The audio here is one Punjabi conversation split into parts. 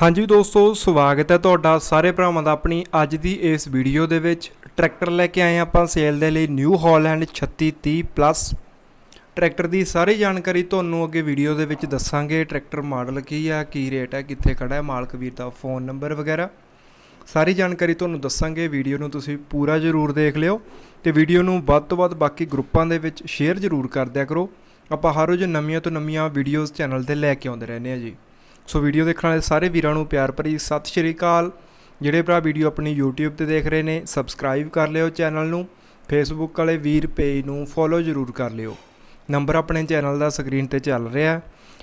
ਹਾਂਜੀ ਦੋਸਤੋ, ਸਵਾਗਤ ਹੈ ਤੁਹਾਡਾ ਸਾਰੇ ਭਰਾਵਾਂ ਦਾ ਆਪਣੀ ਅੱਜ ਦੀ ਇਸ ਵੀਡੀਓ ਦੇ ਵਿੱਚ। ਟਰੈਕਟਰ ਲੈ ਕੇ ਆਏ ਹਾਂ ਆਪਾਂ ਸੇਲ ਦੇ ਲਈ ਨਿਊ ਹਾਲੈਂਡ 3630 ਪਲੱਸ। ਟਰੈਕਟਰ ਦੀ ਸਾਰੀ ਜਾਣਕਾਰੀ ਤੁਹਾਨੂੰ ਅੱਗੇ ਵੀਡੀਓ ਦੇ ਵਿੱਚ ਦੱਸਾਂਗੇ। ਟਰੈਕਟਰ ਮਾਡਲ ਕੀ ਆ, ਕੀ ਰੇਟ ਹੈ ਕਿੱਥੇ ਖੜਾ ਹੈ, ਮਾਲਕ ਵੀਰ ਦਾ ਫੋਨ ਨੰਬਰ ਵਗੈਰਾ। ਸਾਰੀ ਜਾਣਕਾਰੀ ਤੁਹਾਨੂੰ ਦੱਸਾਂਗੇ। ਵੀਡੀਓ ਨੂੰ ਤੁਸੀਂ ਪੂਰਾ ਜ਼ਰੂਰ ਦੇਖ ਲਿਓ ਤੇ ਵੀਡੀਓ ਨੂੰ ਵੱਧ ਤੋਂ ਵੱਧ ਬਾਕੀ ਗਰੁੱਪਾਂ ਦੇ ਵਿੱਚ ਸ਼ੇਅਰ ਜ਼ਰੂਰ ਕਰ ਦਿਆ ਕਰੋ। ਆਪਾਂ ਹਰ ਰੋਜ਼ ਨਵੀਆਂ ਤੋਂ ਨਵੀਆਂ ਵੀਡੀਓਜ਼ ਚੈਨਲ ਤੇ ਲੈ ਕੇ ਆਉਂਦੇ ਰਹਿੰਦੇ ਆ ਜੀ। ਸੋ ਵੀਡੀਓ ਦੇਖਣ ਵਾਲੇ ਸਾਰੇ ਵੀਰਾਂ ਨੂੰ ਪਿਆਰ ਭਰੀ ਸਤਿ ਸ਼੍ਰੀ ਅਕਾਲ। ਜਿਹੜੇ ਭਰਾ ਵੀਡੀਓ ਆਪਣੀ YouTube ਤੇ ਦੇਖ ਰਹੇ ਨੇ ਸਬਸਕ੍ਰਾਈਬ ਕਰ ਲਿਓ ਚੈਨਲ ਨੂੰ। Facebook ਵਾਲੇ ਵੀਰ ਪੇਜ ਨੂੰ ਫੋਲੋ ਜ਼ਰੂਰ ਕਰ ਲਿਓ। ਨੰਬਰ ਆਪਣੇ ਚੈਨਲ ਦਾ ਸਕਰੀਨ ਤੇ ਚੱਲ ਰਿਹਾ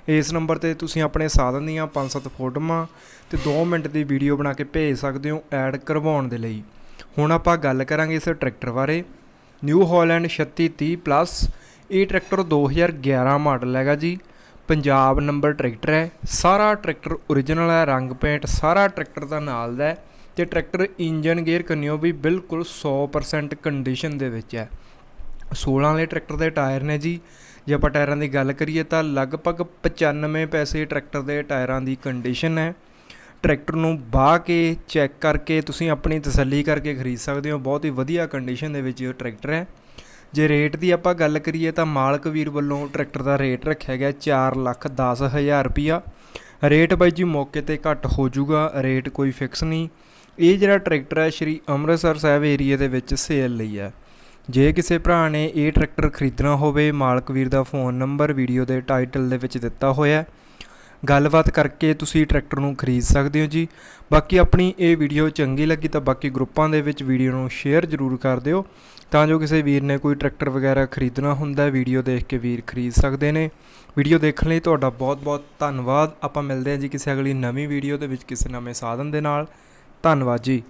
ਇਸ ਨੰਬਰ ਤੇ ਤੁਸੀਂ ਆਪਣੇ ਸਾਧਨ ਦੀਆਂ 5-7 ਫੋਟੋਆਂ ਤੇ 2 ਮਿੰਟ ਦੀ ਵੀਡੀਓ ਬਣਾ ਕੇ ਭੇਜ ਸਕਦੇ ਹੋ ਐਡ ਕਰਵਾਉਣ ਦੇ ਲਈ। ਹੁਣ ਆਪਾਂ ਗੱਲ ਕਰਾਂਗੇ ਇਸ ਟਰੈਕਟਰ ਬਾਰੇ। ਨਿਊ ਹਾਲੈਂਡ 3630 ਪਲੱਸ, ਇਹ ਟਰੈਕਟਰ 2011 ਮਾਡਲ ਹੈਗਾ ਜੀ। ਪੰਜਾਬ ਨੰਬਰ ਟਰੈਕਟਰ ਹੈ। ਸਾਰਾ ਟਰੈਕਟਰ origignal ਹੈ, ਰੰਗ ਪੇਂਟ ਸਾਰਾ ਟਰੈਕਟਰ ਦਾ ਨਾਲ ਦਾ ਹੈ ਤੇ ਟਰੈਕਟਰ ਇੰਜਨ ਗੇਅਰ ਕੰਨਿਓ ਵੀ ਬਿਲਕੁਲ 100% ਕੰਡੀਸ਼ਨ ਦੇ ਵਿੱਚ ਹੈ। 16 ਵਾਲੇ ਟਰੈਕਟਰ ਦੇ ਟਾਇਰ ਨੇ ਜੀ। ਜੇ ਆਪਾਂ ਟਾਇਰਾਂ ਦੀ ਗੱਲ ਕਰੀਏ ਤਾਂ ਲਗਭਗ 95 ਪੈਸੇ ਟਰੈਕਟਰ ਦੇ ਟਾਇਰਾਂ ਦੀ ਕੰਡੀਸ਼ਨ ਹੈ। ਟਰੈਕਟਰ ਨੂੰ ਬਾਹ ਕੇ ਚੈੱਕ ਕਰਕੇ, ਤੁਸੀਂ ਆਪਣੀ ਤਸੱਲੀ ਕਰਕੇ ਖਰੀਦ ਸਕਦੇ ਹੋ। ਬਹੁਤ ਹੀ ਵਧੀਆ ਕੰਡੀਸ਼ਨ ਦੇ ਵਿੱਚ ਇਹ ਟਰੈਕਟਰ ਹੈ। ਜੇ ਰੇਟ ਦੀ ਆਪਾਂ ਗੱਲ ਕਰੀਏ ਤਾਂ ਮਾਲਕ ਵੀਰ ਵੱਲੋਂ ਟਰੈਕਟਰ ਦਾ ਰੇਟ ਰੱਖਿਆ ਗਿਆ 4 ਲੱਖ 10 ਹਜ਼ਾਰ ਰੁਪਿਆ ਰੇਟ ਬਾਈ ਜੀ ਮੌਕੇ ਤੇ ਘੱਟ ਹੋ ਜਾਊਗਾ, ਰੇਟ ਕੋਈ ਫਿਕਸ ਨਹੀਂ। ਇਹ ਜਿਹੜਾ ਟਰੈਕਟਰ ਹੈ, ਸ਼੍ਰੀ ਅੰਮ੍ਰਿਤਸਰ ਸਾਹਿਬ ਏਰੀਆ ਦੇ ਵਿੱਚ ਸੇਲ ਲਈ ਹੈ। ਜੇ ਕਿਸੇ ਭਰਾ ਨੇ ਇਹ ਟਰੈਕਟਰ ਖਰੀਦਣਾ ਹੋਵੇ, ਮਾਲਕ ਵੀਰ ਦਾ ਫੋਨ ਨੰਬਰ, ਵੀਡੀਓ ਦੇ ਟਾਈਟਲ ਦੇ ਵਿੱਚ ਦਿੱਤਾ ਹੋਇਆ ਗੱਲਬਾਤ ਕਰਕੇ ਤੁਸੀਂ ਟਰੈਕਟਰ ਨੂੰ ਖਰੀਦ ਸਕਦੇ ਹੋ ਜੀ। ਬਾਕੀ ਆਪਣੀ ਇਹ ਵੀਡੀਓ ਚੰਗੀ ਲੱਗੀ ਤਾਂ ਬਾਕੀ ਗਰੁੱਪਾਂ ਦੇ ਵਿੱਚ ਵੀਡੀਓ ਨੂੰ ਸ਼ੇਅਰ ਜ਼ਰੂਰ ਕਰ ਦਿਓ। ਤਾਂ ਜੋ ਕਿਸੇ ਵੀਰ ਨੇ ਕੋਈ ਟਰੈਕਟਰ ਵਗੈਰਾ ਖਰੀਦਣਾ ਹੁੰਦਾ ਵੀਡੀਓ ਦੇਖ ਕੇ ਵੀਰ ਖਰੀਦ ਸਕਦੇ ਨੇ। ਵੀਡੀਓ ਦੇਖਣ ਲਈ ਤੁਹਾਡਾ ਬਹੁਤ-ਬਹੁਤ ਧੰਨਵਾਦ। ਆਪਾਂ ਮਿਲਦੇ ਹਾਂ ਜੀ ਕਿਸੇ ਅਗਲੀ ਨਵੀਂ ਵੀਡੀਓ ਦੇ ਵਿੱਚ ਕਿਸੇ ਨਵੇਂ ਸਾਧਨ ਦੇ ਨਾਲ। ਧੰਨਵਾਦ ਜੀ।